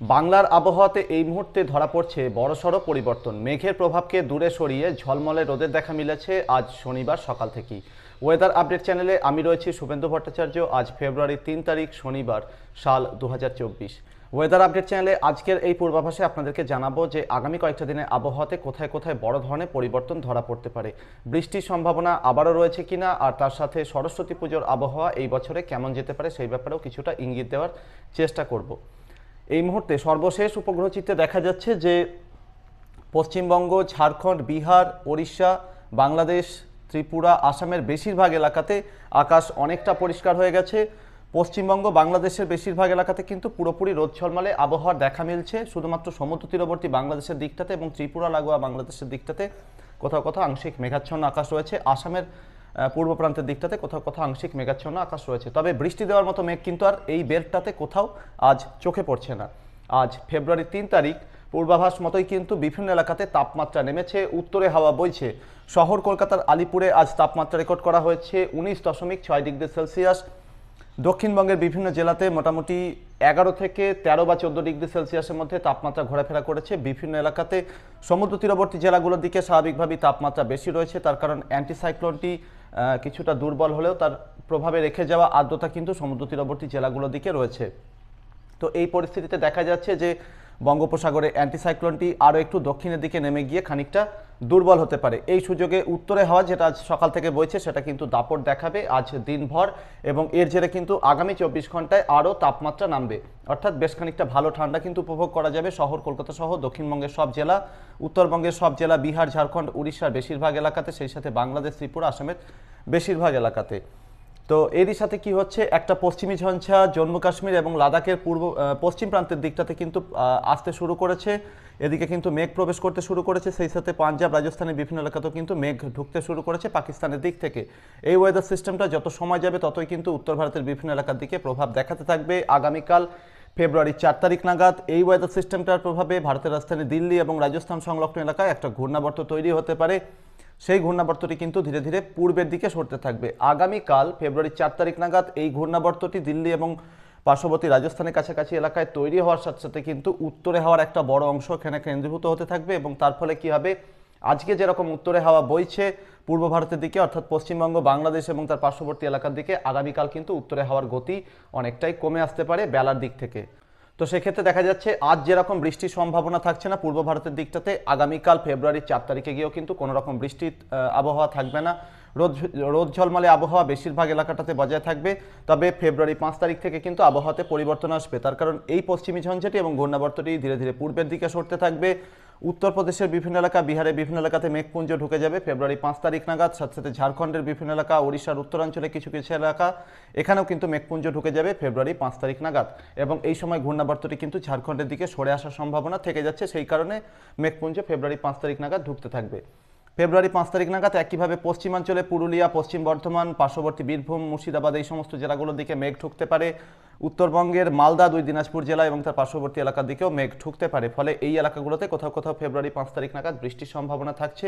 বাংলার আবহাওয়াতে এই মুহূর্তে ধরা পড়ছে বড়সড় পরিবর্তন। মেঘের প্রভাবকে দূরে সরিয়ে ঝলমলে রোদের দেখা মিলেছে আজ শনিবার সকাল থেকেই। ওয়েদার আপডেট চ্যানেলে আমি রয়েছি শুভেন্দু ভট্টাচার্য। আজ ফেব্রুয়ারি তিন তারিখ, শনিবার, সাল দু হাজার চব্বিশ। ওয়েদার আপডেট চ্যানেলে আজকের এই পূর্বাভাসে আপনাদেরকে জানাব যে আগামী কয়েকটা দিনে আবহাওয়াতে কোথায় কোথায় বড় ধরনের পরিবর্তন ধরা পড়তে পারে। বৃষ্টির সম্ভাবনা আবারও রয়েছে কিনা, আর তার সাথে সরস্বতী পুজোর আবহাওয়া এই বছরে কেমন যেতে পারে সেই ব্যাপারেও কিছুটা ইঙ্গিত দেওয়ার চেষ্টা করব। এই মুহূর্তে সর্বশেষ উপগ্রহ চিত্রে দেখা যাচ্ছে যে পশ্চিমবঙ্গ, ঝাড়খণ্ড, বিহার, ওড়িশা, বাংলাদেশ, ত্রিপুরা, আসামের বেশিরভাগ এলাকাতে আকাশ অনেকটা পরিষ্কার হয়ে গেছে। পশ্চিমবঙ্গ, বাংলাদেশের বেশিরভাগ এলাকাতে কিন্তু পুরোপুরি রোদ ঝলমলে, আবহাওয়ার দেখা মিলছে। শুধুমাত্র সমুদ্র তীরবর্তী বাংলাদেশের দিকটাতে এবং ত্রিপুরা, লাগোয়া বাংলাদেশের দিকটাতে কোথাও কোথাও আংশিক মেঘাচ্ছন্ন আকাশ রয়েছে। আসামের পূর্ব প্রান্তের দিকটাতে কোথাও কোথাও আংশিক মেঘাচ্ছন্ন আকাশ রয়েছে। তবে বৃষ্টি দেওয়ার মতো মেঘ কিন্তু আর এই বেল্টটাতে কোথাও আজ চোখে পড়ছে না। আজ ফেব্রুয়ারি তিন তারিখ, পূর্বাভাস মতোই কিন্তু বিভিন্ন এলাকাতে তাপমাত্রা নেমেছে, উত্তরে হাওয়া বইছে। শহর কলকাতার আলিপুরে আজ তাপমাত্রা রেকর্ড করা হয়েছে উনিশ দশমিক ছয় ডিগ্রি সেলসিয়াস। দক্ষিণবঙ্গের বিভিন্ন জেলাতে মোটামুটি এগারো থেকে তেরো বা চোদ্দ ডিগ্রি সেলসিয়াসের মধ্যে তাপমাত্রা ঘোরাফেরা করেছে। বিভিন্ন এলাকাতে সমুদ্র তীরবর্তী জেলাগুলোর দিকে স্বাভাবিকভাবেই তাপমাত্রা বেশি রয়েছে। তার কারণ অ্যান্টিসাইক্লোনটি কিছুটা দুর্বল হলেও তার প্রভাবে রেখে যাওয়া আর্দ্রতা কিন্তু সমুদ্র তীরবর্তী জেলাগুলোর দিকে রয়েছে। তো এই পরিস্থিতিতে দেখা যাচ্ছে যে বঙ্গোপসাগরে অ্যান্টিসাইক্লোনটি আরও একটু দক্ষিণের দিকে নেমে গিয়ে খানিকটা দুর্বল হতে পারে। এই সুযোগে উত্তরে হাওয়া যেটা আজ সকাল থেকে বইছে, সেটা কিন্তু দাপট দেখাবে আজ দিনভর এবং এর জেরে কিন্তু আগামী চব্বিশ ঘন্টায় আরও তাপমাত্রা নামবে। অর্থাৎ বেশ খানিকটা ভালো ঠান্ডা কিন্তু উপভোগ করা যাবে শহর কলকাতা সহ দক্ষিণবঙ্গের সব জেলা। উত্তরবঙ্গের সব জেলা, বিহার, ঝাড়খণ্ড, উড়িষ্যার বেশিরভাগ এলাকাতে, সেই সাথে বাংলাদেশ, ত্রিপুরা, আসামের বেশিরভাগ এলাকাতে। তো এরই সাথে কি হচ্ছে? একটা পশ্চিমী ঝঞ্ঝা জম্মু কাশ্মীর এবং লাদাখের পূর্ব পশ্চিম প্রান্তের দিকটাতে কিন্তু আসতে শুরু করেছে। এদিকে কিন্তু মেঘ প্রবেশ করতে শুরু করেছে। সেই সাথে পাঞ্জাব, রাজস্থানের বিভিন্ন এলাকাতেও কিন্তু মেঘ ঢুকতে শুরু করেছে পাকিস্তানের দিক থেকে। এই ওয়েদার সিস্টেমটা যত সময় যাবে, ততই কিন্তু উত্তর ভারতের বিভিন্ন এলাকার দিকে প্রভাব দেখাতে থাকবে। আগামীকাল ফেব্রুয়ারি চার তারিখ নাগাদ এই ওয়েদার সিস্টেমটার প্রভাবে ভারতের রাজধানী দিল্লি এবং রাজস্থান সংলগ্ন এলাকায় একটা ঘূর্ণাবর্ত তৈরি হতে পারে। সেই ঘূর্ণাবর্তটি কিন্তু ধীরে ধীরে পূর্বের দিকে সরতে থাকবে। আগামীকাল ফেব্রুয়ারি চার তারিখ নাগাদ এই ঘূর্ণাবর্তটি দিল্লি এবং পার্শ্ববর্তী রাজস্থানের কাছাকাছি এলাকায় তৈরি হওয়ার সাথে সাথে কিন্তু উত্তরে হওয়ার একটা বড় অংশ এখানে কেন্দ্রীভূত হতে থাকবে এবং তার ফলে কী হবে? আজকে যেরকম উত্তরে হাওয়া বইছে, পূর্ব ভারতের দিকে অর্থাৎ পশ্চিমবঙ্গ, বাংলাদেশ এবং তার পার্শ্ববর্তী এলাকার দিকে আগামীকাল কিন্তু উত্তরে হাওয়ার গতি অনেকটাই কমে আসতে পারে বেলার দিক থেকে। তো সেক্ষেত্রে দেখা যাচ্ছে আজ যেরকম বৃষ্টির সম্ভাবনা থাকছে না, পূর্ব ভারতের দিকটাতে আগামীকাল ফেব্রুয়ারির চার তারিখে গিয়েও কিন্তু কোনো রকম বৃষ্টির আবহাওয়া থাকবে না। রোদ রোদ ঝলমলে আবহাওয়া বেশিরভাগ এলাকাটাতে বজায় থাকবে। তবে ফেব্রুয়ারি পাঁচ তারিখ থেকে কিন্তু আবহাওয়াতে পরিবর্তন আসবে। তার কারণ এই পশ্চিমী ঝঞ্ঝাটি এবং ঘূর্ণাবর্তটি ধীরে ধীরে পূর্বের দিকে সরতে থাকবে। উত্তরপ্রদেশের বিভিন্ন এলাকা, বিহারের বিভিন্ন এলাকাতে মেঘপুঞ্জ ঢুকে যাবে। ফেব্রুয়ারি পাঁচ তারিখ নাগাদ সাথে সাথে ঝাড়খণ্ডের বিভিন্ন এলাকা, ওড়িশার উত্তরাঞ্চলে কিছু কিছু এলাকা, এখানেও কিন্তু মেঘপুঞ্জ ঢুকে যাবে ফেব্রুয়ারি পাঁচ তারিখ নাগাদ। এবং এই সময় ঘূর্ণাবর্তটি কিন্তু ঝাড়খণ্ডের দিকে সরে আসার সম্ভাবনা থেকে যাচ্ছে। সেই কারণে মেঘপুঞ্জ ফেব্রুয়ারি পাঁচ তারিখ নাগাদ ঢুকতে থাকবে। ফেব্রুয়ারি পাঁচ তারিখ নাগাদ একইভাবে পশ্চিমাঞ্চলে পুরুলিয়া, পশ্চিম বর্ধমান, পার্শ্ববর্তী বীরভূম, মুর্শিদাবাদ এই সমস্ত জেলাগুলোর দিকে মেঘ ঢুকতে পারে। উত্তরবঙ্গের মালদা দুই দিনাজপুর জেলা এবং তার পার্শ্ববর্তী এলাকার দিকেও মেঘ ঢুকতে পারে। ফলে এই এলাকাগুলোতে কোথাও কোথাও ফেব্রুয়ারি পাঁচ তারিখ নাগাদ বৃষ্টির সম্ভাবনা থাকছে।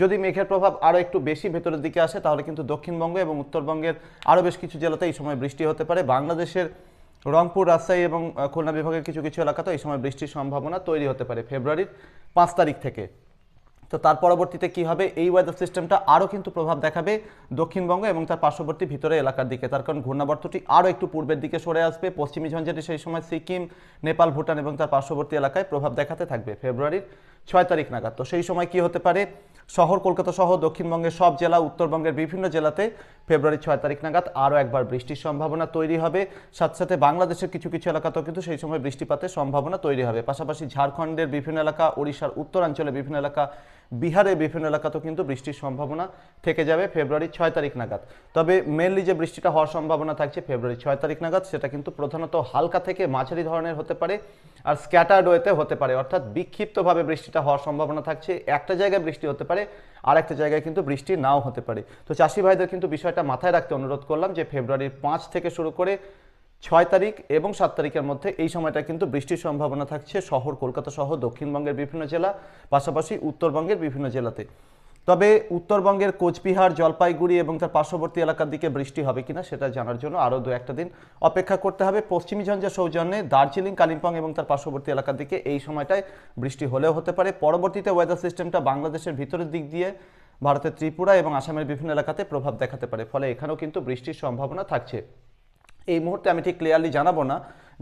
যদি মেঘের প্রভাব আরও একটু বেশি ভেতরের দিকে আসে, তাহলে কিন্তু দক্ষিণবঙ্গ এবং উত্তরবঙ্গের আরও বেশ কিছু জেলাতে এই সময় বৃষ্টি হতে পারে। বাংলাদেশের রংপুর, রাজশাহী এবং খুলনা বিভাগের কিছু কিছু এলাকাতে এই সময় বৃষ্টির সম্ভাবনা তৈরি হতে পারে ফেব্রুয়ারির পাঁচ তারিখ থেকে। তো তার পরবর্তীতে কি হবে? এই ওয়েদার সিস্টেমটা আরও কিন্তু প্রভাব দেখাবে দক্ষিণবঙ্গ এবং তার পার্শ্ববর্তী ভিতরে এলাকার দিকে। তার কারণ ঘূর্ণাবর্তটি আরও একটু পূর্বের দিকে সরে আসবে। পশ্চিমী ঝঞ্ঝাটি সেই সময় সিকিম, নেপাল, ভুটান এবং তার পার্শ্ববর্তী এলাকায় প্রভাব দেখাতে থাকবে ফেব্রুয়ারির ছয় তারিখ নাগাদ। তো সেই সময় কি হতে পারে? শহর কলকাতা সহ দক্ষিণবঙ্গের সব জেলা, উত্তরবঙ্গের বিভিন্ন জেলাতে ফেব্রুয়ারি ছয় তারিখ নাগাদ আরও একবার বৃষ্টির সম্ভাবনা তৈরি হবে। সাথে সাথে বাংলাদেশের কিছু কিছু এলাকাতেও কিন্তু সেই সময় বৃষ্টিপাতের সম্ভাবনা তৈরি হবে। পাশাপাশি ঝাড়খণ্ডের বিভিন্ন এলাকা, ওড়িশার উত্তরাঞ্চলে বিভিন্ন এলাকা বিহারের বিভিন্ন এলাকাতেও কিন্তু বৃষ্টির সম্ভাবনা থেকে যাবে ফেব্রুয়ারি ছয় তারিখ নাগাদ। তবে মেনলি যে বৃষ্টিটা হওয়ার সম্ভাবনা থাকছে ফেব্রুয়ারি ছয় তারিখ নাগাদ, সেটা কিন্তু প্রধানত হালকা থেকে মাঝারি ধরনের হতে পারে আর স্ক্যাটার্ড ওয়েতে হতে পারে। অর্থাৎ বিক্ষিপ্তভাবে বৃষ্টিটা হওয়ার সম্ভাবনা থাকছে। একটা জায়গায় বৃষ্টি হতে পারে আর একটা জায়গায় কিন্তু বৃষ্টি নাও হতে পারে। তো চাষি ভাইদের কিন্তু বিষয়টা মাথায় রাখতে অনুরোধ করলাম যে ফেব্রুয়ারির পাঁচ থেকে শুরু করে ছয় তারিখ এবং সাত তারিখের মধ্যে এই সময়টা কিন্তু বৃষ্টির সম্ভাবনা থাকছে শহর কলকাতা সহ দক্ষিণবঙ্গের বিভিন্ন জেলা, পাশাপাশি উত্তরবঙ্গের বিভিন্ন জেলাতে। তবে উত্তরবঙ্গের কোচবিহার, জলপাইগুড়ি এবং তার পার্শ্ববর্তী এলাকার দিকে বৃষ্টি হবে কিনা সেটা জানার জন্য আরও দু একটা দিন অপেক্ষা করতে হবে। পশ্চিমী ঝঞ্ঝা সৌজন্যে দার্জিলিং, কালিম্পং এবং তার পার্শ্ববর্তী এলাকার দিকে এই সময়টায় বৃষ্টি হলেও হতে পারে। পরবর্তীতে ওয়েদার সিস্টেমটা বাংলাদেশের ভিতরের দিক দিয়ে ভারতের ত্রিপুরা এবং আসামের বিভিন্ন এলাকাতে প্রভাব দেখাতে পারে। ফলে এখানেও কিন্তু বৃষ্টির সম্ভাবনা থাকছে। এই মুহূর্তে আমি ঠিক ক্লিয়ারলি জানাব না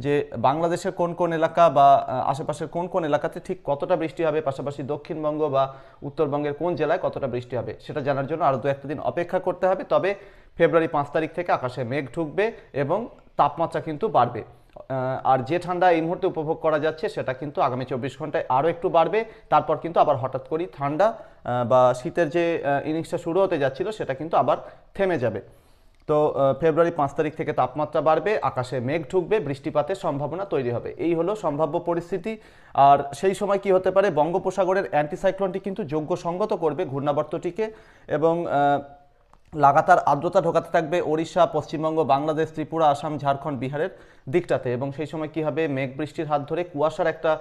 যে বাংলাদেশের কোন কোন এলাকা বা আশেপাশের কোন কোন এলাকাতে ঠিক কতটা বৃষ্টি হবে, পাশাপাশি দক্ষিণবঙ্গ বা উত্তরবঙ্গের কোন জেলায় কতটা বৃষ্টি হবে সেটা জানার জন্য আরও দু একটা দিন অপেক্ষা করতে হবে। তবে ফেব্রুয়ারি পাঁচ তারিখ থেকে আকাশে মেঘ ঢুকবে এবং তাপমাত্রা কিন্তু বাড়বে। আর যে ঠান্ডা এই মুহূর্তে উপভোগ করা যাচ্ছে সেটা কিন্তু আগামী চব্বিশ ঘন্টায় আরও একটু বাড়বে। তারপর কিন্তু আবার হঠাৎ করেই ঠান্ডা বা শীতের যে ইনিংসটা শুরু হতে যাচ্ছিল সেটা কিন্তু আবার থেমে যাবে। তো ফেব্রুয়ারি পাঁচ তারিখ থেকে তাপমাত্রা বাড়বে, আকাশে মেঘ ঢুকবে, বৃষ্টিপাতের সম্ভাবনা তৈরি হবে। এই হলো সম্ভাব্য পরিস্থিতি। আর সেই সময় কি হতে পারে? বঙ্গোপসাগরের অ্যান্টিসাইক্লোনটি কিন্তু যোগ্য সঙ্গত করবে ঘূর্ণাবর্তটিকে এবং লাগাতার আর্দ্রতা ঢোকাতে থাকবে ওড়িশা, পশ্চিমবঙ্গ, বাংলাদেশ, ত্রিপুরা, আসাম, ঝাড়খণ্ড, বিহারের দিকটাতে এবং সেই সময় কি হবে? মেঘ বৃষ্টির হাত ধরে কুয়াশার একটা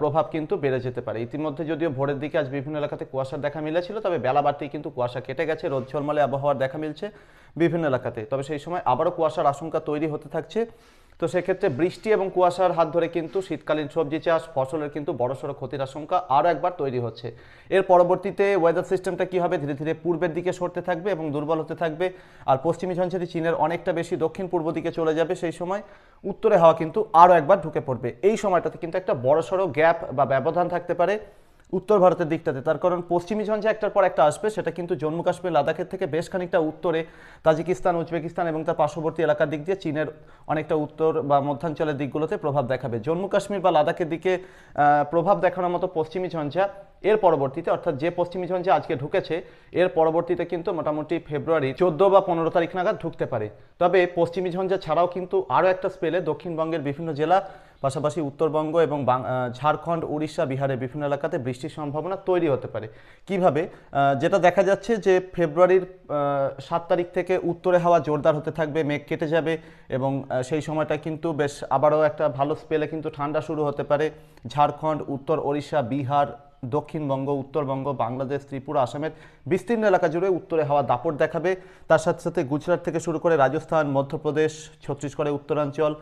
প্রভাব কিন্তু বেড়ে যেতে পারে। ইতিমধ্যে যদিও ভোরের দিকে আজ বিভিন্ন এলাকাতে কুয়াশার দেখা মিলেছিল, তবে বেলা বাড়তেই কিন্তু কুয়াশা কেটে গেছে, রোদ ঝলমলে আবহাওয়ার দেখা মিলছে। বিভিন্ন এলাকাতে। তবে সেই সময় আবারও কুয়াশার আশঙ্কা তৈরি হতে থাকছে। তো সেক্ষেত্রে বৃষ্টি এবং কুয়াশার হাত ধরে কিন্তু শীতকালীন সবজি চাষ, ফসলের কিন্তু বড়সড় ক্ষতির আশঙ্কা আরও একবার তৈরি হচ্ছে। এর পরবর্তীতে ওয়েদার সিস্টেমটা কী হবে ধীরে ধীরে পূর্বের দিকে সরতে থাকবে এবং দুর্বল হতে থাকবে। আর পশ্চিমী ঝঞ্ঝাটি চীনের অনেকটা বেশি দক্ষিণ পূর্ব দিকে চলে যাবে সেই সময়। উত্তরে হাওয়া কিন্তু আরও একবার ঢুকে পড়বে। এই সময়টাতে কিন্তু একটা বড়সড় গ্যাপ বা ব্যবধান থাকতে পারে। উত্তর ভারতের দিকটাতে। তার কারণ পশ্চিমী ঝঞ্ঝা একটার পর একটা আসবে, সেটা কিন্তু জম্মু কাশ্মীর লাদাখের থেকে বেশ খানিকটা উত্তরে। তাজিকিস্তান, উজবেকিস্তান এবং তার পার্শ্ববর্তী এলাকার দিক দিয়ে চীনের অনেকটা উত্তর বা মধ্যাঞ্চলের দিকগুলোতে প্রভাব দেখাবে। জম্মু কাশ্মীর বা লাদাখের দিকে প্রভাব দেখানোর মতো পশ্চিমী ঝঞ্ঝা এর পরবর্তীতে, অর্থাৎ যে পশ্চিমী ঝঞ্ঝা আজকে ঢুকেছে, এর পরবর্তীতে কিন্তু মোটামুটি ফেব্রুয়ারি চোদ্দ বা পনেরো তারিখ নাগাদ ঢুকতে পারে। তবে পশ্চিমী ঝঞ্ঝা ছাড়াও কিন্তু আরও একটা স্পেলে দক্ষিণবঙ্গের বিভিন্ন জেলা পাশাপাশি উত্তরবঙ্গ এবং ঝাড়খণ্ড, উড়িষ্যা, বিহারের বিভিন্ন এলাকাতে বৃষ্টির সম্ভাবনা তৈরি হতে পারে। কীভাবে? যেটা দেখা যাচ্ছে যে ফেব্রুয়ারির সাত তারিখ থেকে উত্তরে হাওয়া জোরদার হতে থাকবে, মেঘ কেটে যাবে এবং সেই সময়টা কিন্তু বেশ আবারও একটা ভালো স্পেলে কিন্তু ঠান্ডা শুরু হতে পারে। ঝাড়খণ্ড, উত্তর ওড়িশা, বিহার, দক্ষিণবঙ্গ, উত্তরবঙ্গ, বাংলাদেশ, ত্রিপুরা, আসামের বিস্তীর্ণ এলাকা জুড়ে উত্তরে হাওয়া দাপট দেখাবে। তার সাথে সাথে গুজরাট থেকে শুরু করে রাজস্থান, মধ্যপ্রদেশ ছত্তিশগড়ের উত্তরাঞ্চল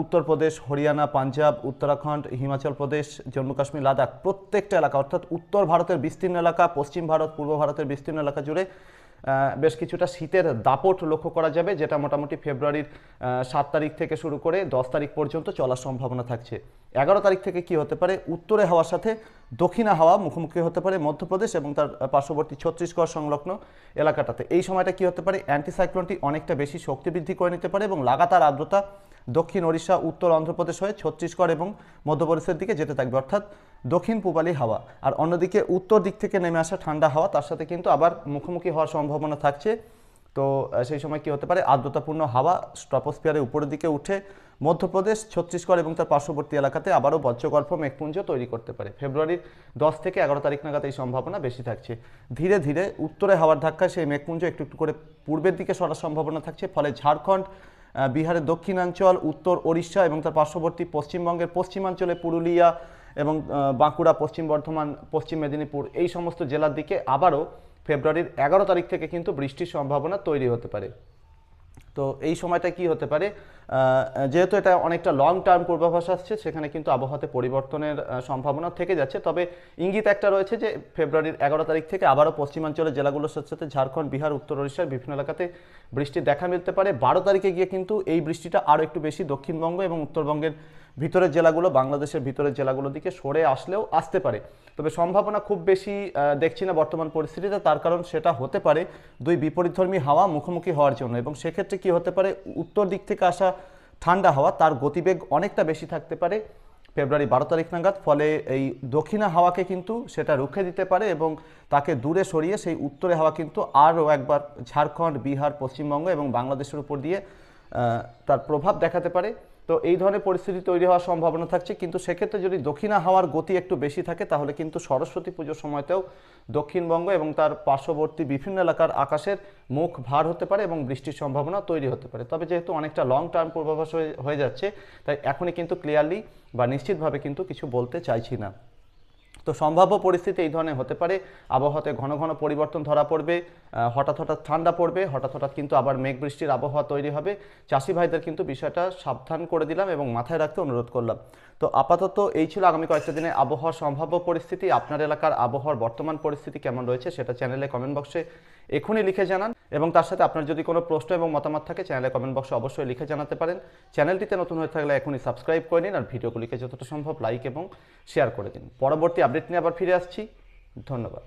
উত্তরপ্রদেশ হরিয়ানা, পাঞ্জাব, উত্তরাখণ্ড, হিমাচল প্রদেশ, জম্মু কাশ্মীর, লাদাখ, প্রত্যেকটা এলাকা, অর্থাৎ উত্তর ভারতের বিস্তীর্ণ এলাকা, পশ্চিম ভারত, পূর্ব ভারতের বিস্তীর্ণ এলাকা জুড়ে বেশ কিছুটা শীতের দাপট লক্ষ্য করা যাবে, যেটা মোটামুটি ফেব্রুয়ারির সাত তারিখ থেকে শুরু করে দশ তারিখ পর্যন্ত চলার সম্ভাবনা থাকছে। এগারো তারিখ থেকে কি হতে পারে? উত্তরে হাওয়ার সাথে দক্ষিণা হাওয়া মুখোমুখি হতে পারে মধ্যপ্রদেশ এবং তার পার্শ্ববর্তী ছত্তিশগড় সংলগ্ন এলাকাটাতে। এই সময়টা কি হতে পারে? অ্যান্টিসাইক্লোনটি অনেকটা বেশি শক্তি বৃদ্ধি করে নিতে পারে এবং লাগাতার আর্দ্রতা দক্ষিণ ওড়িশা, উত্তর অন্ধ্রপ্রদেশ হয়ে ছত্তিশগড় এবং মধ্যপ্রদেশের দিকে যেতে থাকবে। অর্থাৎ দক্ষিণ পূবালি হাওয়া। আর অন্যদিকে উত্তর দিক থেকে নেমে আসা ঠান্ডা হাওয়া, তার সাথে কিন্তু আবার মুখোমুখি হওয়ার সম্ভাবনা থাকছে। তো সেই সময় কি হতে পারে? আর্দ্রতাপূর্ণ হাওয়া স্ট্রপোস্ফিয়ারের উপরের দিকে উঠে মধ্যপ্রদেশ, ছত্তিশগড় এবং তার পার্শ্ববর্তী এলাকাতে আবারও বজ্রগল্প মেঘপুঞ্জ তৈরি করতে পারে। ফেব্রুয়ারির দশ থেকে এগারো তারিখ নাগাদ এই সম্ভাবনা বেশি থাকছে। ধীরে ধীরে উত্তরে হাওয়ার ধাক্কায় সেই মেঘপুঞ্জ একটু একটু করে পূর্বের দিকে সরার সম্ভাবনা থাকছে। ফলে ঝাড়খণ্ড বিহারের দক্ষিণাঞ্চল, উত্তর ওড়িশা এবং তার পার্শ্ববর্তী পশ্চিমবঙ্গের পশ্চিমাঞ্চলে পুরুলিয়া এবং বাঁকুড়া, পশ্চিম বর্ধমান, পশ্চিম মেদিনীপুর এই সমস্ত জেলার দিকে আবারও ফেব্রুয়ারির এগারো তারিখ থেকে কিন্তু বৃষ্টির সম্ভাবনা তৈরি হতে পারে। তো এই সময়টা কি হতে পারে? যেহেতু এটা অনেকটা লং টার্ম পূর্বাভাস আসছে, সেখানে কিন্তু আবহাওয়াতে পরিবর্তনের সম্ভাবনা থেকে যাচ্ছে। তবে ইঙ্গিত একটা রয়েছে যে, ফেব্রুয়ারির এগারো তারিখ থেকে আবারও পশ্চিমাঞ্চলের জেলাগুলোর সাথে সাথে ঝাড়খণ্ড, বিহার, উত্তর ওড়িশার বিভিন্ন এলাকাতে বৃষ্টি দেখা মিলতে পারে। বারো তারিখে গিয়ে কিন্তু এই বৃষ্টিটা আরও একটু বেশি দক্ষিণবঙ্গ এবং উত্তরবঙ্গের ভিতরের জেলাগুলো, বাংলাদেশের ভিতরের জেলাগুলোর দিকে সরে আসলেও আসতে পারে। তবে সম্ভাবনা খুব বেশি দেখছি না বর্তমান পরিস্থিতিতে, তার কারণ সেটা হতে পারে দুই বিপরীতধর্মী হাওয়া মুখোমুখি হওয়ার জন্য এবং সেক্ষেত্রে কি হতে পারে, উত্তর দিক থেকে আসা ঠান্ডা হাওয়া, তার গতিবেগ অনেকটা বেশি থাকতে পারে ফেব্রুয়ারি বারো তারিখ নাগাদ, ফলে এই দক্ষিণা হাওয়াকে কিন্তু সেটা রুখে দিতে পারে এবং তাকে দূরে সরিয়ে সেই উত্তরে হাওয়া কিন্তু আরও একবার ঝাড়খণ্ড, বিহার, পশ্চিমবঙ্গ এবং বাংলাদেশের উপর দিয়ে তার প্রভাব দেখাতে পারে। তো এই ধরনের পরিস্থিতি তৈরি হওয়ার সম্ভাবনা থাকছে। কিন্তু সেক্ষেত্রে যদি দক্ষিণা হাওয়ার গতি একটু বেশি থাকে, তাহলে কিন্তু সরস্বতী পুজোর সময়তেও দক্ষিণবঙ্গ এবং তার পার্শ্ববর্তী বিভিন্ন এলাকার আকাশের মুখ ভার হতে পারে এবং বৃষ্টির সম্ভাবনা তৈরি হতে পারে। তবে যেহেতু অনেকটা লং টার্ম পূর্বাভাস হয়ে- যাচ্ছে, তাই এখনই কিন্তু ক্লিয়ারলি বা নিশ্চিতভাবে কিন্তু কিছু বলতে চাইছি না। তো সম্ভাব্য পরিস্থিতি এই ধরনের হতে পারে। আবহাওয়াতে ঘন ঘন পরিবর্তন ধরা পড়বে হঠাৎ হঠাৎ ঠান্ডা পড়বে, হঠাৎ হঠাৎ কিন্তু আবার মেঘ বৃষ্টির আবহাওয়া তৈরি হবে। চাষি ভাইদের কিন্তু বিষয়টা সাবধান করে দিলাম এবং মাথায় রাখতে অনুরোধ করলাম। তো আপাতত এই ছিল আগামী কয়েকটা দিনে আবহাওয়ার সম্ভাব্য পরিস্থিতি, আপনার এলাকার আবহাওয়ার বর্তমান পরিস্থিতি কেমন রয়েছে সেটা চ্যানেলে কমেন্ট বক্সে এখনই লিখে জানান এবং তার সাথে আপনার যদি কোনো প্রশ্ন এবং মতামত থাকে চ্যানেলে কমেন্ট বক্সে অবশ্যই লিখে জানাতে পারেন। চ্যানেলটিতে নতুন হয়ে থাকলে এখনই সাবস্ক্রাইব করে নিন আর ভিডিওগুলিকে যতটা সম্ভব লাইক এবং শেয়ার করে দিন। পরবর্তী আপডেট নিয়ে আবার ফিরে আসছি। ধন্যবাদ।